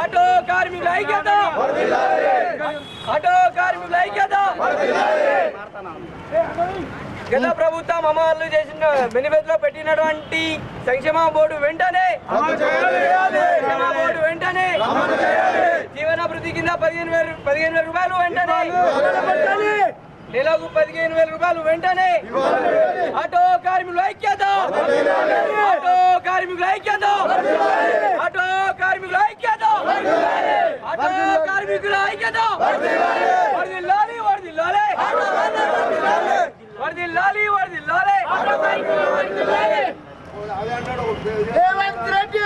Auto కార్మికుల ఐక్యత auto కార్మికుల ఐక్యత గత ప్రభుత్వం అమలు చేసిన బెనిఫిట్లో పెట్టినటువంటి సంక్షేమ బోర్డు వెంటనే సంక్షేమ బోర్డు వెంటనే జీవనాభివృద్ధి కింద పదిహేను వేల పదిహేను వేల రూపాయలు వెంటనే నెలకు పదిహేను వేల రూపాయలు వెంటనే. ఆటో కార్మికుల ఐక్యత. ఆటో కార్మికుల ఐక్యత. ఆటో కార్మికుల ఐక్యత ఆటో కార్మికుల ఐక్యత వర్దిల్లాలి వర్దిల్లాలి వర్దిల్లాలి వర్దిల్లాలి రేవంత్ రెడ్డి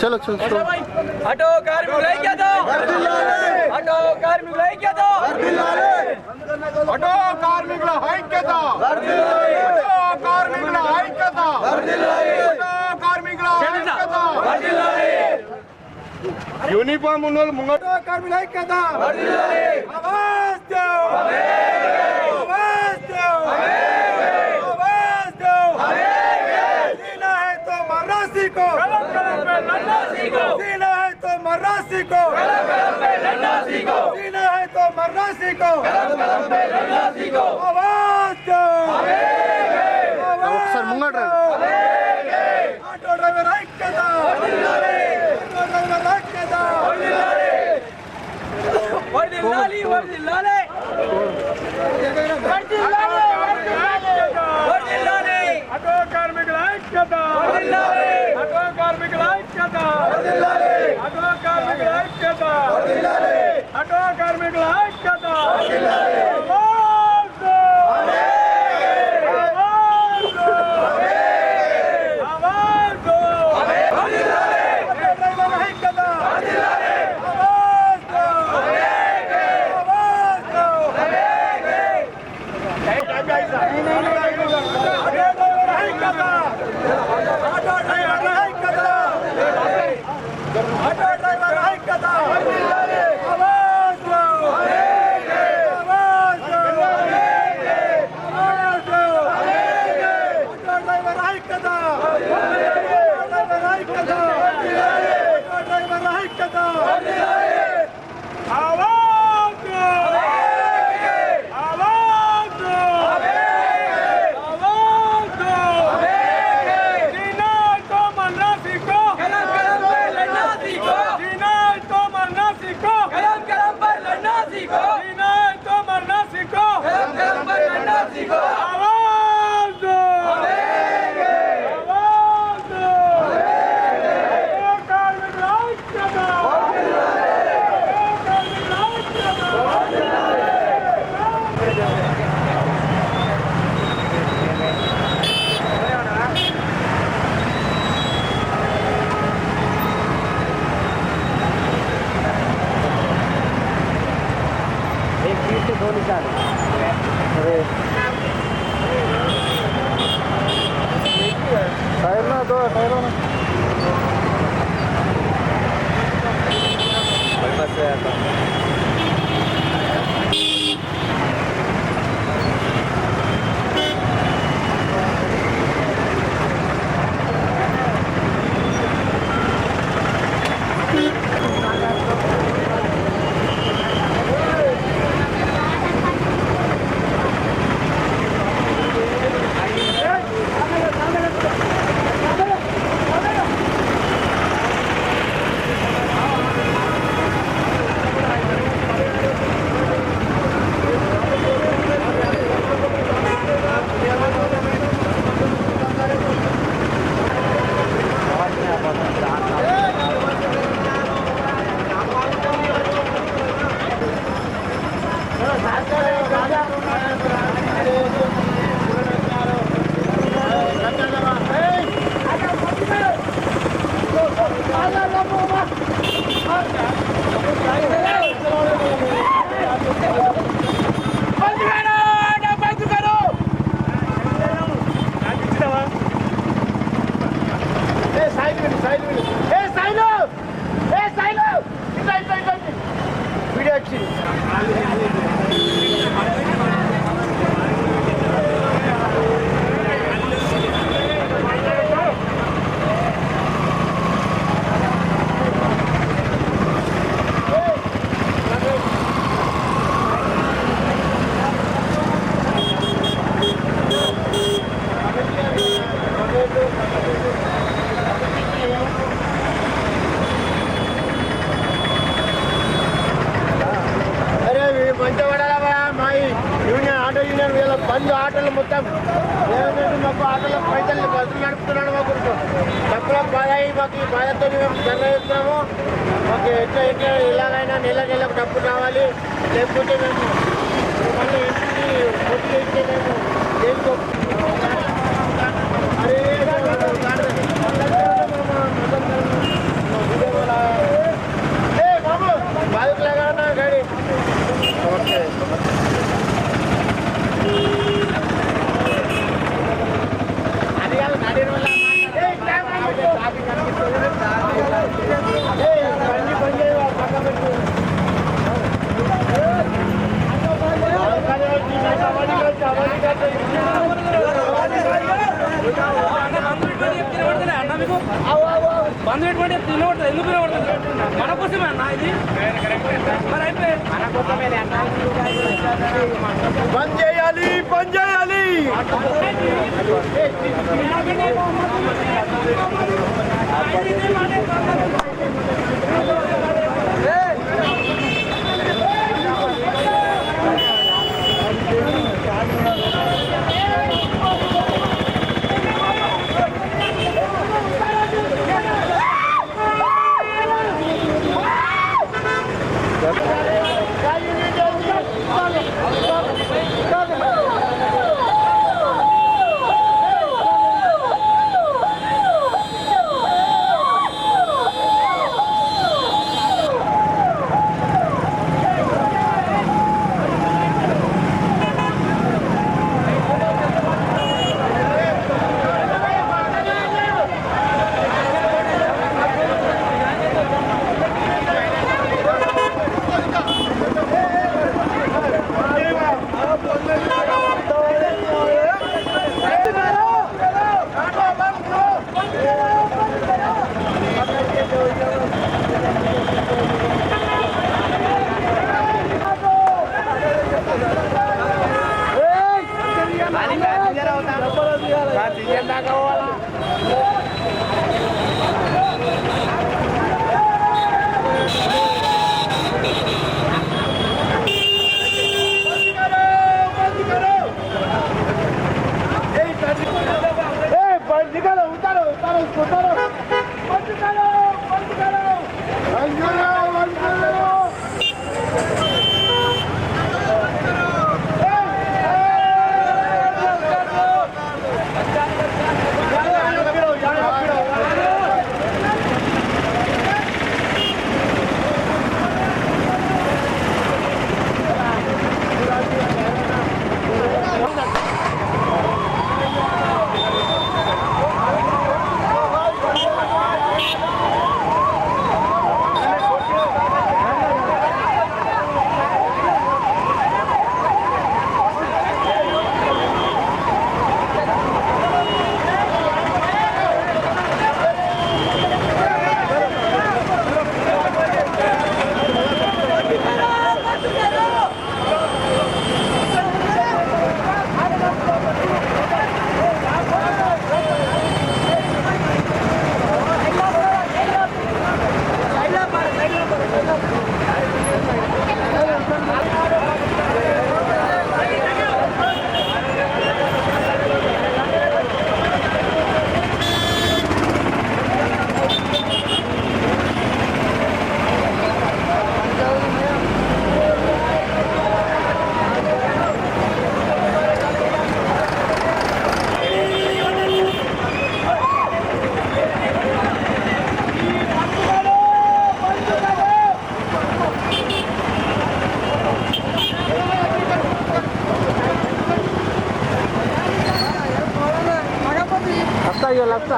చలో చలో చలో ఆటో కార్మికుల ఐక్యత ఆటో కార్మికుల ఐక్యత ఆటో కార్మికుల ఐక్యత ఆటో కార్మికుల ఐక్యత ఆటో కార్మికుల ఐక్యత యూనిఫామ్ ఉన్న వాళ్ళు ముంగట కార్మికుల ఐక్యత ఆవాజ్ దో యూనియన్ ఆటో యూనియన్ వీళ్ళ బంధు ఆటోలు మొత్తం. ఏమైనా మాకు ఆటోలో పైసలు బస్సులు నడుపుతున్నాడు మాకు డబ్బుల బాధ మాకు ఈ బాధతో మేము ధర మాకు ఎట్లా ఎట్లా ఎలాగైనా నెల నెలకు డబ్బు రావాలి. లేకపోతే మేము మళ్ళీ ఇంటికి పొట్టు ఇస్తే మేము पंजे अली पंजे अली मोहम्मद లక్ష ఇక లక్ష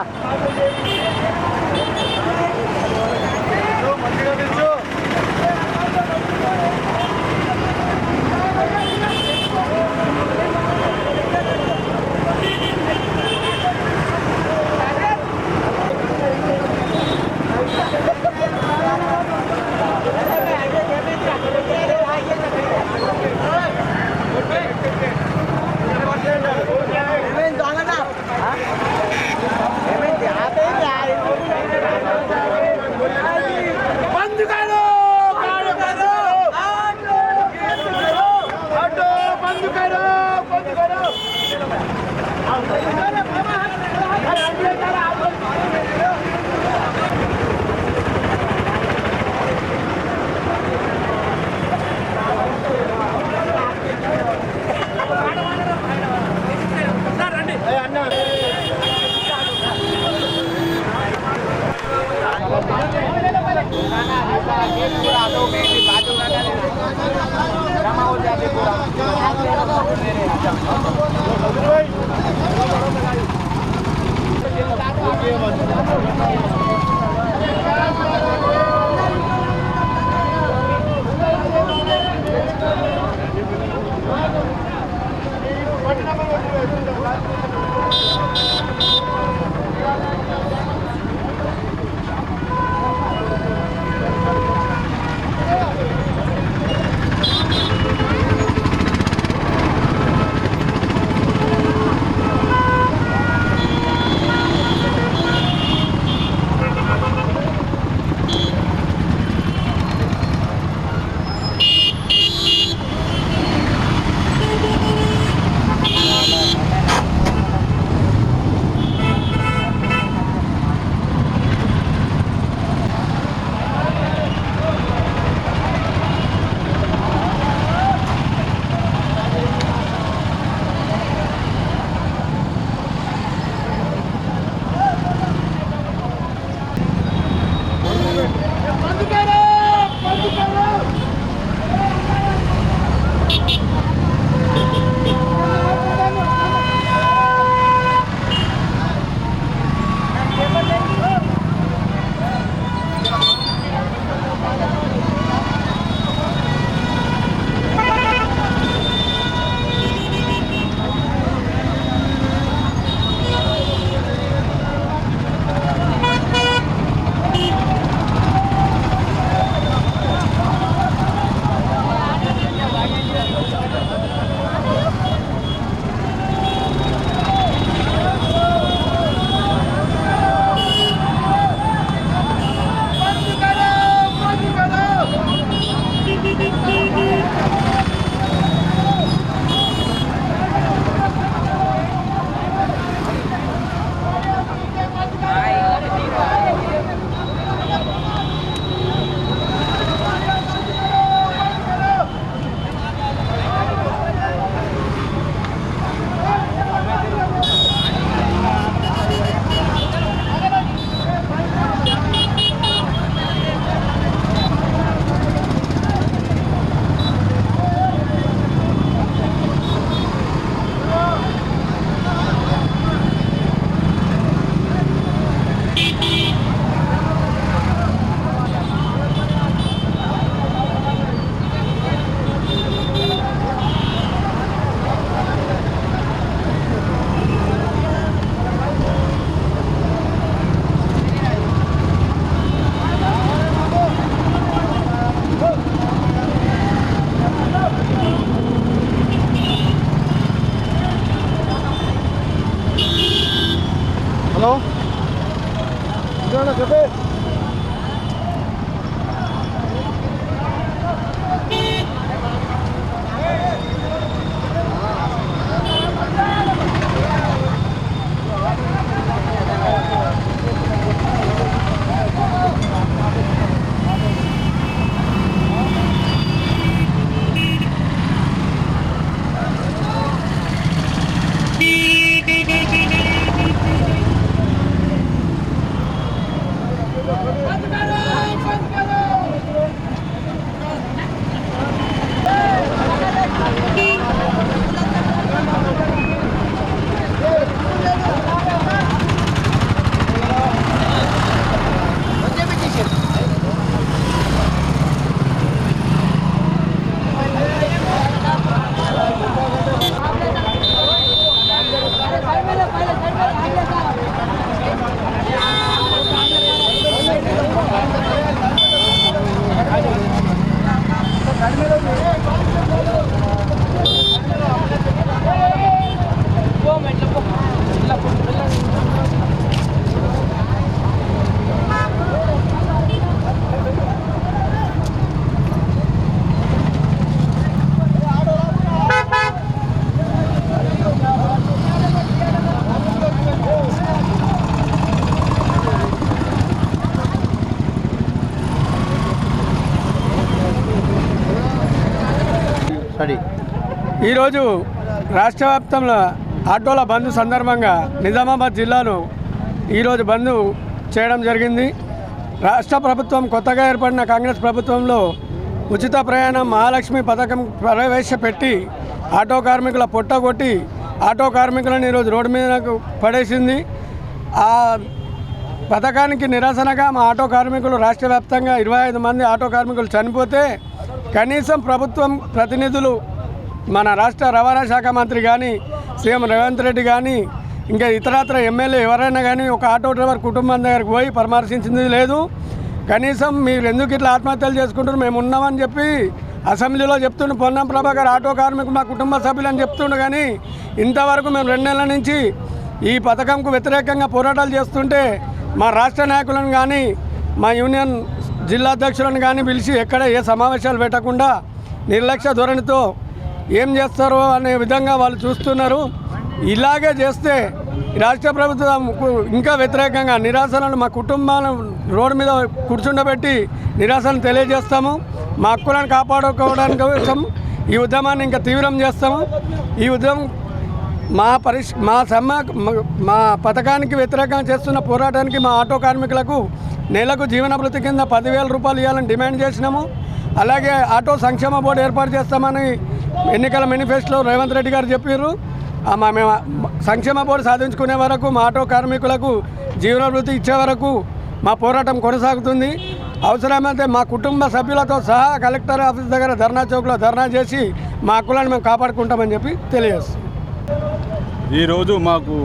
Thank you. حاضر ఈరోజు రాష్ట్ర వ్యాప్తంలో ఆటోల బంద్ సందర్భంగా నిజామాబాద్ జిల్లాలో ఈరోజు బంద్ చేయడం జరిగింది. రాష్ట్ర ప్రభుత్వం కొత్తగా ఏర్పడిన కాంగ్రెస్ ప్రభుత్వంలో ఉచిత ప్రయాణం మహాలక్ష్మి పథకం ప్రవేశపెట్టి ఆటో కార్మికుల పొట్ట కొట్టి ఆటో కార్మికులను ఈరోజు రోడ్డు మీదకు పడేసింది. ఆ పథకానికి నిరసనగా మా ఆటో కార్మికులు రాష్ట్ర వ్యాప్తంగా ఇరవై ఐదు మంది ఆటో కార్మికులు చనిపోతే కనీసం ప్రభుత్వం ప్రతినిధులు మన రాష్ట్ర రవాణా శాఖ మంత్రి కానీ సీఎం రేవంత్ రెడ్డి కానీ ఇంకా ఇతరత్ర ఎమ్మెల్యే ఎవరైనా కానీ ఒక ఆటో డ్రైవర్ కుటుంబం దగ్గరికి పోయి పరామర్శించింది లేదు. కనీసం మీరు ఎందుకు ఇట్లా ఆత్మహత్యలు చేసుకుంటారు మేము ఉన్నామని చెప్పి అసెంబ్లీలో చెప్తుండు. పొన్నం ప్రభాకర్ ఆటో కార్మికు మా కుటుంబ సభ్యులు అని చెప్తుండు కానీ ఇంతవరకు మేము రెండు నెలల నుంచి ఈ పథకంకు వ్యతిరేకంగా పోరాటాలు చేస్తుంటే మా రాష్ట్ర నాయకులను కానీ మా యూనియన్ జిల్లా అధ్యక్షులను కానీ పిలిచి ఎక్కడ ఏ సమావేశాలు పెట్టకుండా నిర్లక్ష్య ధోరణితో ఏం చేస్తారో అనే విధంగా వాళ్ళు చూస్తున్నారు. ఇలాగే చేస్తే రాష్ట్ర ప్రభుత్వం ఇంకా వ్యతిరేకంగా నిరాశలను మా కుటుంబాలను రోడ్డు మీద కూర్చుండబెట్టి నిరాశను తెలియజేస్తాము. మా హక్కులను కాపాడుకోవడానికి కోసం ఈ ఉద్యమాన్ని ఇంకా తీవ్రం చేస్తాము. ఈ ఉద్యమం మా పరిష్ మా సమ్మ మా- మా పథకానికి వ్యతిరేకంగా చేస్తున్న పోరాటానికి మా ఆటో కార్మికులకు నెలకు జీవన భృతి కింద పదివేల రూపాయలు ఇవ్వాలని డిమాండ్ చేసినాము. అలాగే ఆటో సంక్షేమ బోర్డు ఏర్పాటు చేస్తామని ఎన్నికల మేనిఫెస్టోలో రేవంత్ రెడ్డి గారు చెప్పారు మేము సంక్షేమ బోర్డు సాధించుకునే వరకు మా ఆటో కార్మికులకు జీవనభృతి ఇచ్చే వరకు మా పోరాటం కొనసాగుతుంది. అవసరమైతే మా కుటుంబ సభ్యులతో సహా కలెక్టర్ ఆఫీస్ దగ్గర ధర్నా చౌక్లో ధర్నా చేసి మా హక్కులను మేము కాపాడుకుంటామని చెప్పి తెలియజేస్తాం ఈరోజు మాకు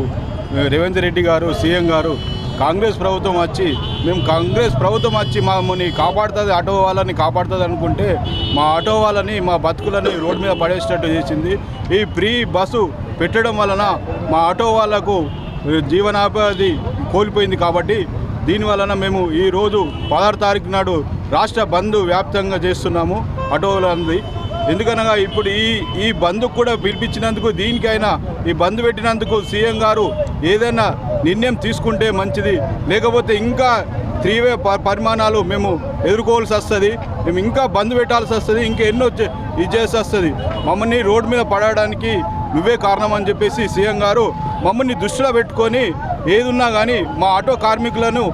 రేవంత్ రెడ్డి గారు సీఎం గారు కాంగ్రెస్ ప్రభుత్వం వచ్చి మేము కాంగ్రెస్ ప్రభుత్వం వచ్చి మమ్మల్ని కాపాడుతుంది ఆటో వాళ్ళని కాపాడుతుంది అనుకుంటే మా ఆటో వాళ్ళని మా బతుకులని రోడ్డు మీద పడేసేటట్టు చేసింది. ఈ ఫ్రీ బస్సు పెట్టడం వలన మా ఆటో వాళ్ళకు జీవనోపాధి కోల్పోయింది కాబట్టి దీని వలన మేము ఈరోజు పదహారు తారీఖు నాడు రాష్ట్ర బంద్ వ్యాప్తంగా చేస్తున్నాము అటోలంది ఎందుకనగా ఇప్పుడు ఈ ఈ బంద్ కూడా పిలిపించినందుకు దీనికైనా ఈ బంద్ పెట్టినందుకు సీఎం గారు ఏదైనా నిర్ణయం తీసుకుంటే మంచిది. లేకపోతే ఇంకా త్రీవే ప- పరిమాణాలు మేము ఎదుర్కోవాల్సి వస్తుంది. మేము ఇంకా బంద్ పెట్టాల్సి వస్తుంది. ఇంకా ఎన్నో ఇది చేసి వస్తుంది. మమ్మల్ని రోడ్డు మీద పడడానికి నువ్వే కారణం అని చెప్పేసి సీఎం గారు మమ్మల్ని దృష్టిలో పెట్టుకొని ఏదున్నా కానీ మా ఆటో కార్మికులను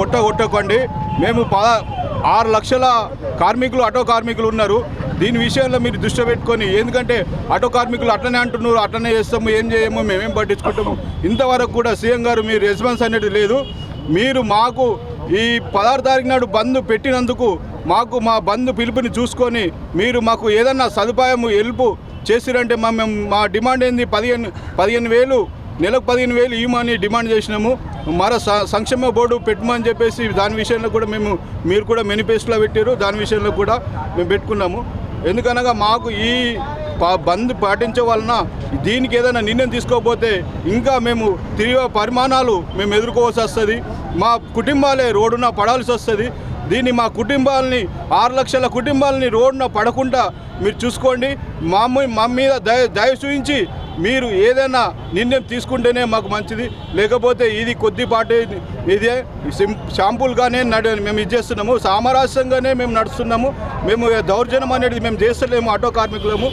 పుట్ట కొట్టకండి. మేము ప ఆరు లక్షల కార్మికులు ఆటో కార్మికులు ఉన్నారు. దీని విషయంలో మీరు దృష్టి పెట్టుకొని ఎందుకంటే ఆటో కార్మికులు అట్లనే అంటున్నారు అట్లనే చేస్తాము ఏం చేయము మేమేం పట్టించుకుంటాము. ఇంతవరకు కూడా సీఎం గారు మీ రెస్పాన్స్ అనేది లేదు. మీరు మాకు ఈ పదహారు తారీఖు నాడు బంద్ పెట్టినందుకు మాకు మా బంద్ పిలుపుని చూసుకొని మీరు మాకు ఏదన్నా సదుపాయం హెల్ప్ చేసిరంటే మా మేము మా డిమాండ్ ఏంది? పదిహేను పదిహేను వేలు నెలకు పదిహేను వేలు ఇవ్వమని డిమాండ్ చేసినాము. మరో సంక్షేమ బోర్డు పెట్టమని చెప్పేసి దాని విషయంలో కూడా మేము మీరు కూడా మేనిఫెస్టోలో పెట్టారు. దాని విషయంలో కూడా మేము పెట్టుకున్నాము. ఎందుకనగా మాకు ఈ ప- బంద్ పాటించే వలన దీనికి ఏదైనా నిర్ణయం తీసుకోకపోతే ఇంకా మేము తిరిగి పరిమాణాలు మేము ఎదుర్కోవాల్సి వస్తుంది. మా కుటుంబాలే రోడ్డున పడాల్సి వస్తుంది. దీన్ని మా కుటుంబాలని ఆరు లక్షల కుటుంబాలని రోడ్డున పడకుండా మీరు చూసుకోండి. మా మా మీద దయ దయ చూపించి మీరు ఏదైనా నిర్ణయం తీసుకుంటేనే మాకు మంచిది. లేకపోతే ఇది కొద్దిపాటి ఇదే. షాంపుల్గానే నడ మేము ఇది చేస్తున్నాము. సామరస్యంగానే మేము నడుస్తున్నాము. మేము దౌర్జన్యం అనేది మేము చేస్తలేము ఆటో కార్మికులము?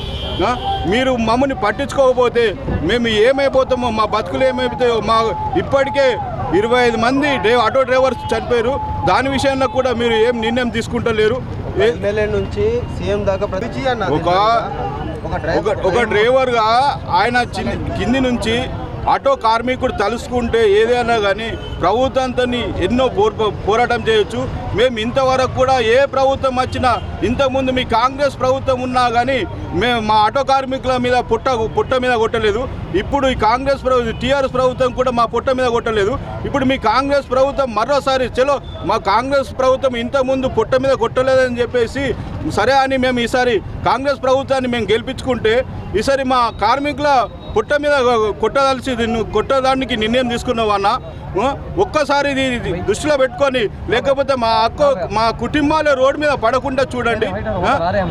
మీరు మమ్మల్ని పట్టించుకోకపోతే మేము ఏమైపోతామో మా బతుకులు ఏమైపోతాయో మా ఇప్పటికే ఇరవై ఐదు మంది డ్రై ఆటో డ్రైవర్స్ చనిపోయారు. దాని విషయంలో కూడా మీరు ఏం నిర్ణయం తీసుకుంటలేరు. ఎమ్మెల్యే నుంచి సీఎం దాకా ఒక ఒక డ్రైవర్గా ఆయన కింది నుంచి ఆటో కార్మికుడు తలుసుకుంటే ఏదైనా కానీ ప్రభుత్వంతో ఎన్నో పోర్ పోరాటం చేయొచ్చు. మేము ఇంతవరకు కూడా ఏ ప్రభుత్వం వచ్చినా ఇంతకుముందు మీ కాంగ్రెస్ ప్రభుత్వం ఉన్నా కానీ మేము మా ఆటో కార్మికుల మీద పుట్ట పుట్ట మీద కొట్టలేదు. ఇప్పుడు ఈ కాంగ్రెస్ ప్రభుత్వం టీఆర్ఎస్ ప్రభుత్వం కూడా మా పుట్ట మీద కొట్టలేదు. ఇప్పుడు మీ కాంగ్రెస్ ప్రభుత్వం మరోసారి చలో మా కాంగ్రెస్ ప్రభుత్వం ఇంతకుముందు పుట్ట మీద కొట్టలేదని చెప్పేసి సరే అని మేము ఈసారి కాంగ్రెస్ ప్రభుత్వాన్ని మేము గెలిపించుకుంటే ఈసారి మా కార్మికుల పుట్ట మీద కొట్టదలిసి దీన్ని కొట్టడానికి నిర్ణయం తీసుకున్నావు అన్న. ఒక్కసారి ఇది ఇది దృష్టిలో పెట్టుకొని లేకపోతే మా అక్క మా కుటుంబాలే రోడ్డు మీద పడకుండా చూడండి.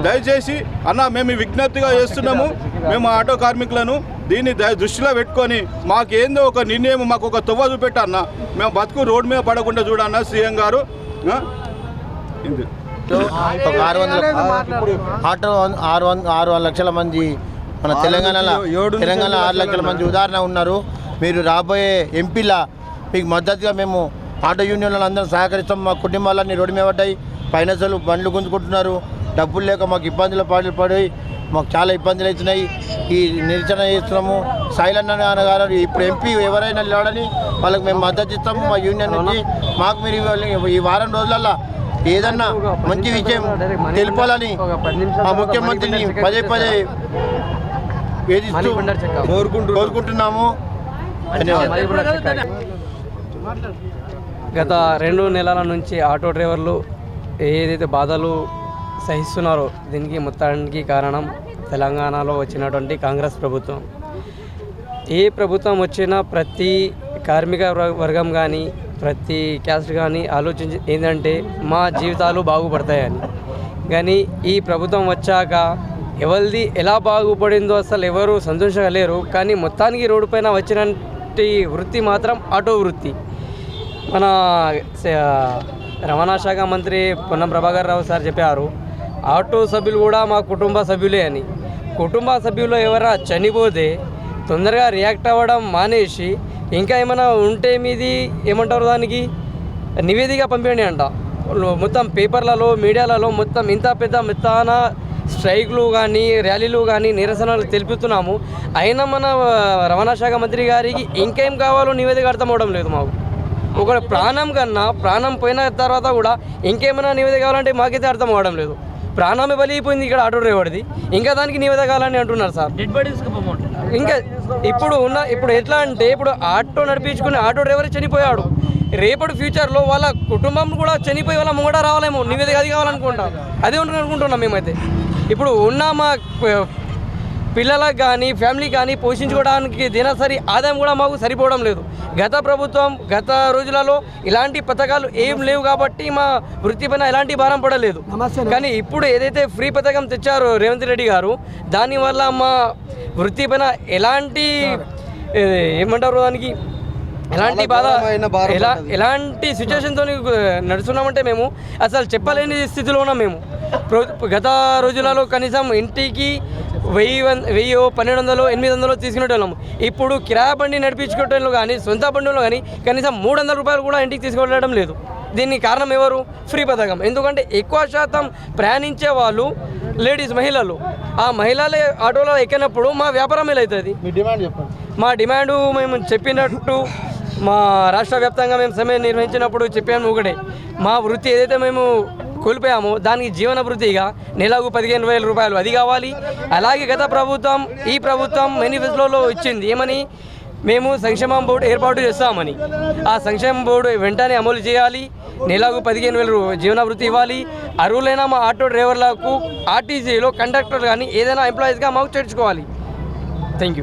దయచేసి అన్న మేము విజ్ఞప్తిగా చేస్తున్నాము. మేము ఆటో కార్మికులను దీన్ని దృష్టిలో పెట్టుకొని మాకు ఏందో ఒక నిర్ణయం మాకు ఒక తువ్వ చూపెట్టన్న మేము బతుకు రోడ్డు మీద పడకుండా చూడన్న సీఎం గారు. ఇది. ఒక ఆరు వందల ఆటో ఆరు వంద ఆరు లక్షల మంది మన తెలంగాణలో తెలంగాణ ఆరు లక్షల మంది ఉదాహరణ ఉన్నారు. మీరు రాబోయే ఎంపీల మీకు మద్దతుగా మేము ఆటో యూనియన్లు అందరం సహకరిస్తాం. మా కుటుంబాలన్నీ రోడ్డు మీద పడ్డాయి. ఫైనాన్షియల్ బండ్లు గుంజుకుంటున్నారు. డబ్బులు లేక మాకు ఇబ్బందులు పాటలు పడి మాకు చాలా ఇబ్బందులు అవుతున్నాయి. ఈ నిరసన చేస్తున్నాము. సైలన్న గారు ఇప్పుడు ఎంపీ ఎవరైనా లేడని వాళ్ళకి మేము మద్దతు ఇస్తాము. మా యూనియన్ నుంచి మాకు మీరు ఈ వారం రోజులల్లో ఏదన్నా మంచి విషయం తెలుపాలని మా ముఖ్యమంత్రిని పదే పదే వేధిస్తూ కోరుకుంటున్నాము. గత రెండు నెలల నుంచి ఆటో డ్రైవర్లు ఏదైతే బాధలు సహిస్తున్నారో దీనికి మొత్తానికి కారణం తెలంగాణలో వచ్చినటువంటి కాంగ్రెస్ ప్రభుత్వం. ఏ ప్రభుత్వం వచ్చినా ప్రతి కార్మిక వర్గ- వర్గం కానీ ప్రతి క్యాస్ట్ కానీ ఆలోచించి ఏంటంటే మా జీవితాలు బాగుపడతాయని. కానీ ఈ ప్రభుత్వం వచ్చాక ఎవరిది ఎలా బాగుపడిందో అసలు ఎవరు సంతోషంగా లేరు. కానీ మొత్తానికి రోడ్డు పైన వచ్చినటువంటి వృత్తి మాత్రం ఆటో వృత్తి. మన రవాణా శాఖ మంత్రి పొన్నం ప్రభాకర్ రావు సార్ చెప్పారు ఆటో సభ్యులు కూడా మా కుటుంబ సభ్యులే అని. కుటుంబ సభ్యులు ఎవరైనా చనిపోతే తొందరగా రియాక్ట్ అవ్వడం మానేసి ఇంకా ఏమైనా ఉంటే మీది ఏమంటారు దానికి? నివేదిక పంపించండి అంట. మొత్తం పేపర్లలో మీడియాలలో మొత్తం ఇంత పెద్ద మొత్తాన స్ట్రైక్లు కానీ ర్యాలీలు కానీ నిరసనలు తెలుపుతున్నాము. అయినా మన రవాణా శాఖ మంత్రి గారికి ఇంకేం కావాలో నివేదిక అర్థం అవడం లేదు మాకు. ఒక ప్రాణం కన్నా ప్రాణం పోయిన తర్వాత కూడా ఇంకేమైనా నివేదిక కావాలంటే మాకైతే అర్థం అవడం లేదు. ప్రాణమే బలిపోయింది ఇక్కడ ఆటో డ్రైవర్ది. ఇంకా దానికి నివేదిక కావాలని అంటున్నారు సార్. డెడ్ బాడీస్ ఇంకా ఇప్పుడు ఉన్న ఇప్పుడు ఎట్లా అంటే ఇప్పుడు ఆటో నడిపించుకునే ఆటో డ్రైవర్ చనిపోయాడు. రేపటి ఫ్యూచర్లో వాళ్ళ కుటుంబం కూడా చనిపోయి వాళ్ళ ముంగడ రావాలేమో. నివేదిక అది కావాలనుకుంటాం. అదే ఉంటుంది అనుకుంటున్నాం మేమైతే. ఇప్పుడు ఉన్న మా పిల్లలకు కానీ ఫ్యామిలీ కానీ పోషించుకోవడానికి దినసరి ఆదాయం కూడా మాకు సరిపోవడం లేదు. గత ప్రభుత్వం గత రోజులలో ఇలాంటి పథకాలు ఏం లేవు కాబట్టి మా వృత్తి పైన ఎలాంటి భారం పడలేదు. కానీ ఇప్పుడు ఏదైతే ఫ్రీ పథకం తెచ్చారో రేవంత్ రెడ్డి గారు దానివల్ల మా వృత్తి పైన ఎలాంటి ఏమంటారు దానికి? ఎలాంటి బాధ ఎలా ఎలాంటి సిచ్యువేషన్తో నడుస్తున్నామంటే మేము అసలు చెప్పలేని స్థితిలో ఉన్నాం మేము. ప్రో- గత రోజులలో కనీసం ఇంటికి వెయ్యి వెయ్యో పన్నెండు వందలు ఎనిమిది వందలు తీసుకునేటోళ్ళము ఇప్పుడు కిరాయి బండి నడిపించుకోవటంలో కానీ సొంత బండిలో కానీ కనీసం మూడు వందల రూపాయలు కూడా ఇంటికి తీసుకెళ్ళడం లేదు. దీనికి కారణం ఎవరు? ఫ్రీ పథకం. ఎందుకంటే ఎక్కువ శాతం ప్రయాణించే వాళ్ళు లేడీస్ మహిళలు. ఆ మహిళలే ఆటోలో ఎక్కినప్పుడు మా వ్యాపారం ఎలా అవుతుంది మీ డిమాండ్ చెప్పండి. మా డిమాండ్ మేము చెప్పినట్టు మా రాష్ట్ర వ్యాప్తంగా మేము సమ్మె నిర్వహించినప్పుడు చెప్పాము ఒకటే. మా వృత్తి ఏదైతే మేము కోల్పోయామో దానికి జీవన వృత్తిగా నెలకు పదిహేను వేల రూపాయలు అది కావాలి. అలాగే గత ప్రభుత్వం ఈ ప్రభుత్వం మేనిఫెస్టోలో ఇచ్చింది ఏమని? మేము సంక్షేమం బోర్డు ఏర్పాటు చేస్తామని. ఆ సంక్షేమ బోర్డు వెంటనే అమలు చేయాలి. నెలకు పదిహేను వేల రూ- జీవన వృత్తి ఇవ్వాలి. అర్హులైన మా ఆటో డ్రైవర్లకు ఆర్టీసీలో కండక్టర్ కానీ ఏదైనా ఎంప్లాయీస్గా మాకు చేర్చుకోవాలి. Thank you